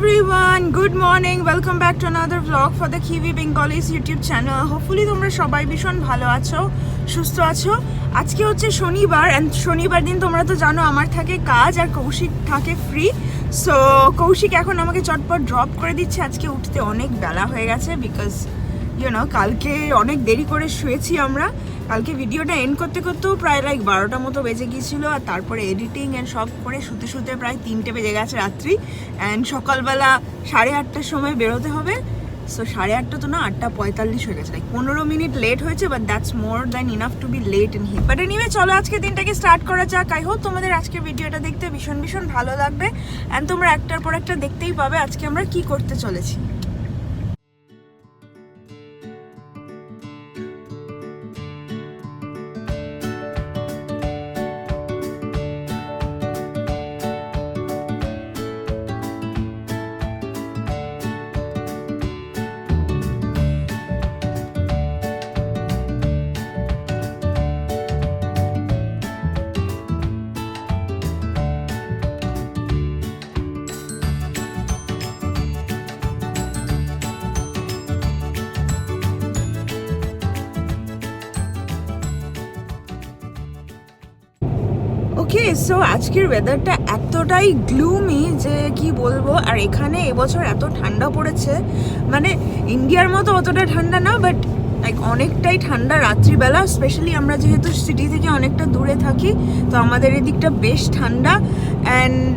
everyone, good morning welcome back to another vlog for the Kiwi Bengalis YouTube channel Hopefully তোমরা সবাই ভীষণ ভালো আছো সুস্থ আছো। আজকে হচ্ছে শনিবার অ্যান্ড শনিবার দিন তোমরা তো জানো আমার থাকে কাজ আর কৌশিক থাকে ফ্রি সো কৌশিক এখন আমাকে চটপট ড্রপ করে দিচ্ছে। আজকে উঠতে অনেক বেলা হয়ে গেছে বিকজ ইউনো কালকে অনেক দেরি করে শুয়েছি আমরা। কালকে ভিডিওটা এন্ড করতে করতেও প্রায় লাইক বারোটা মতো বেজে গিয়েছিল, আর তারপরে এডিটিং অ্যান্ড সব করে শুতে শুতে প্রায় তিনটে বেজে গেছে রাত্রি। অ্যান্ড সকালবেলা সাড়ে আটটার সময় বেরোতে হবে। সো সাড়ে আটটা তো না, আটটা পঁয়তাল্লিশ হয়ে গেছে। লাইক পনেরো মিনিট লেট হয়েছে but that's more than enough to be late in heat but anyway চলো আজকে দিনটাকে স্টার্ট করা যাক। আই হোপ তোমাদের আজকের ভিডিওটা দেখতে ভীষণ ভীষণ ভালো লাগবে। অ্যান্ড তোমরা একটার পর একটা দেখতেই পাবে আজকে আমরা কি করতে চলেছি। ওকে সো আজকের ওয়েদারটা এতটাই গ্লুমি যে কি বলব? আর এখানে এবছর এত ঠান্ডা পড়েছে মানে ইন্ডিয়ার মতো অতটা ঠান্ডা না বাট লাইক অনেকটাই ঠান্ডা রাত্রিবেলা স্পেশালি আমরা যেহেতু সিটি থেকে অনেকটা দূরে থাকি, তো আমাদের এদিকটা বেশ ঠান্ডা অ্যান্ড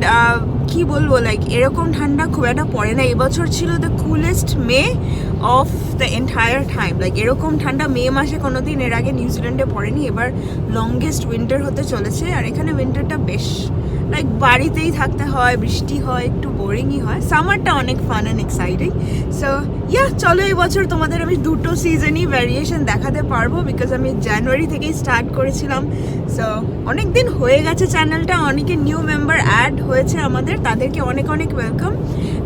কি বলব লাইক এরকম ঠান্ডা খুব একটা পড়ে না। এবছর ছিল the coolest May of the entire time like এরকম ঠান্ডা মে মাসে কোনো দিন এর আগে নিউজিল্যান্ডে পড়েনি। এবার লংগেস্ট উইন্টার হতে চলেছে। আর এখানে উইন্টারটা বেশ লাইক বাড়িতেই থাকতে হয়, বৃষ্টি হয়, একটু বোরিংই হয়। সামারটা অনেক fun and exciting so yeah চলো এই বছর তোমাদের আমি দুটো সিজনই ভ্যারিয়েশন দেখাতে পারব বিকজ আমি জানুয়ারি থেকেই স্টার্ট করেছিলাম। সো অনেক দিন হয়ে গেছে চ্যানেলটা অনেকে নিউ মেম্বার অ্যাড হয়েছে আমাদের। তাদেরকে অনেক অনেক ওয়েলকাম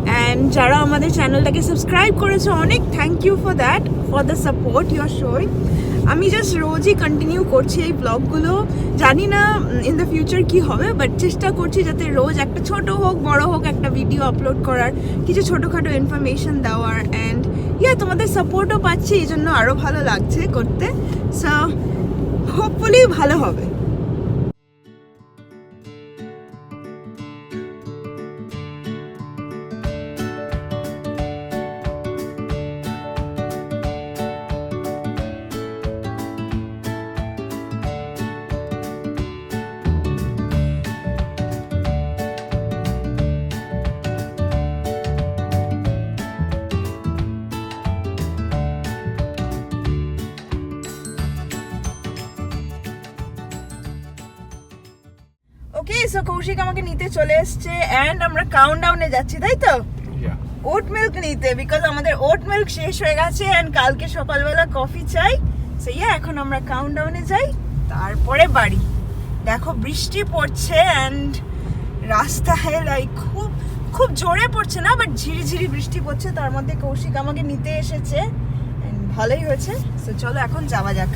অ্যান্ড যারা আমাদের চ্যানেলটাকে সাবস্ক্রাইব করেছে, অনেক thank you for that for the support your showing আমি জাস্ট রোজই কন্টিনিউ করছি এই ব্লগগুলো জানি না ইন দ্য ফিউচার কি হবে বাট চেষ্টা করছি যাতে রোজ একটা ছোট হোক, বড় হোক একটা ভিডিও আপলোড করার, কিছু ছোটোখাটো ইনফরমেশন দেওয়ার অ্যান্ড ইয়া তোমাদের সাপোর্টও পাচ্ছি, এই জন্য আরও ভালো লাগছে করতে। সো হোপফুলি ভালো হবে। ওকে সো কৌশিক আমাকে নিতে চলে এসছে অ্যান্ড আমরা কাউন্ট ডাউনে যাচ্ছি তাই তো? ওট মিল্ক নিতে বিকজ আমাদের ওট মিল্ক শেষ হয়ে গেছে অ্যান্ড কালকে সকালবেলা কফি চাই। সো ইয়া এখন আমরা কাউন্ট ডাউনে যাই তারপরে বাড়ি। দেখো বৃষ্টি পড়ছে অ্যান্ড রাস্তায় লাইক খুব খুব জোরে পড়ছে না বাট ঝিরিঝিরি বৃষ্টি পড়ছে তার মধ্যে কৌশিক আমাকে নিতে এসেছে। ভালোই হয়েছে। সো চলো এখন যাওয়া যাক।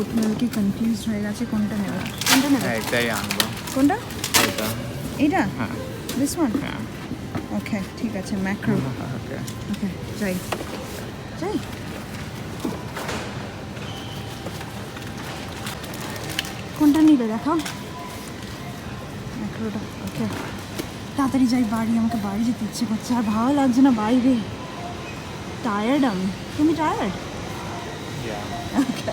ওট মিল্কে কনফিউজ হয়ে গেছে কোনটা নেবে? কোনটা নেবে? হ্যাঁ এটাই আনব। কোনটা? এটা এইটা? হ্যাঁ। দিস ওয়ান হ্যাঁ। ওকে ঠিক আছে ম্যাক্রো ওকে ওকে যাই। যাই। কোনটা নিবে দেখো? ম্যাক্রোটা ওকে তাড়াতাড়ি যাই বাড়ি আমাকে বাড়ি যেতে ইচ্ছে করছে আর ভালো লাগছে না বাইরে। টায়ার্ড আমি। তুমি tired Yeah. Okay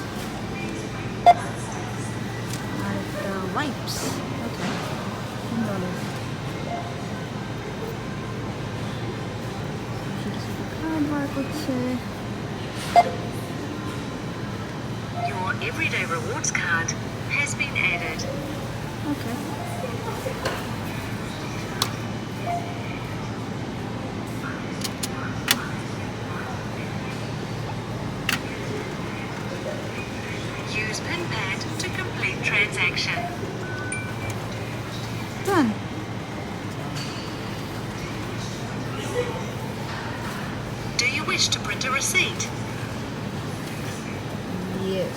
picture. Your everyday rewards card has been added. Okay. Use PIN pad to complete transaction. Do you wish to print a receipt? Yes.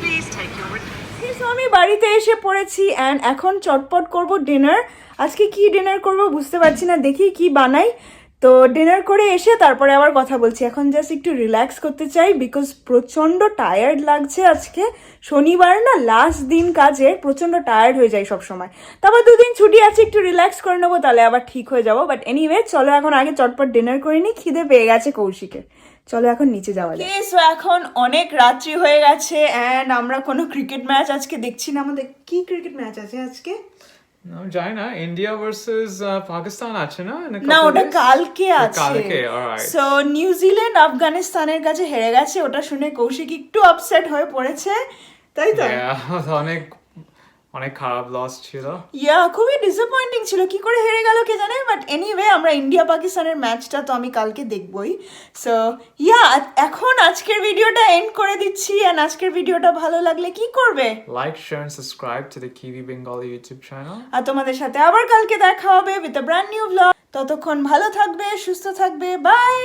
Please take your re- So, আমি বাড়িতে এসে পড়েছি and এখন চটপট করব dinner আজকে কি dinner করব বুঝতে পারছি না দেখি কি বানাই তো ডিনার করে এসে তারপরে আবার কথা বলছি। এখন জাস্ট একটু রিল্যাক্স করতে চাই বিকজ প্রচণ্ড টায়ার্ড লাগছে আজকে। শনিবার না লাস্ট দিন কাজে প্রচণ্ড টায়ার্ড হয়ে যায় সবসময়। তারপর দুদিন ছুটি আছে, একটু রিল্যাক্স করে নেব, তাহলে আবার ঠিক হয়ে যাব। বাট এনিওয়ে চলো এখন আগে চটপট ডিনার করে নিই খিদে পেয়ে গেছে কৌশিকের চলো এখন নিচে যাওয়া সো এখন অনেক রাত্রি হয়ে গেছে অ্যান্ড আমরা কোনো ক্রিকেট ম্যাচ আজকে দেখছি না। আমাদের কি ক্রিকেট ম্যাচ আছে আজকে? আমি জানি না ইন্ডিয়া ভার্সেস পাকিস্তান আছে না না ওটা কালকে আছে কালকে সো নিউজিল্যান্ড আফগানিস্তানের কাছে হেরে গেছে ওটা শুনে কৌশিক একটু আপসেট হয়ে পড়েছে। তাই তো? অনেক অনেক খারাপ লস ছিল। ইয়া খুবই ডিসঅ্যাপয়েন্টিং ছিল। কি করে হেরে গেল কে জানে? বাট এনিওয়ে আমরা ইন্ডিয়া পাকিস্তানের ম্যাচটা তো আমি কালকে দেখবই। সো ইয়া এখন আজকের ভিডিওটা এন্ড করে দিচ্ছি। অ্যান্ড আজকের ভিডিওটা ভালো লাগলে কি করবে? Like share and subscribe to the Kiwi Bengali YouTube channel আর তোমাদের সাথে আবার কালকে দেখা হবে with a brand new vlog ততক্ষণ ভালো থাকবে সুস্থ থাকবে। বাই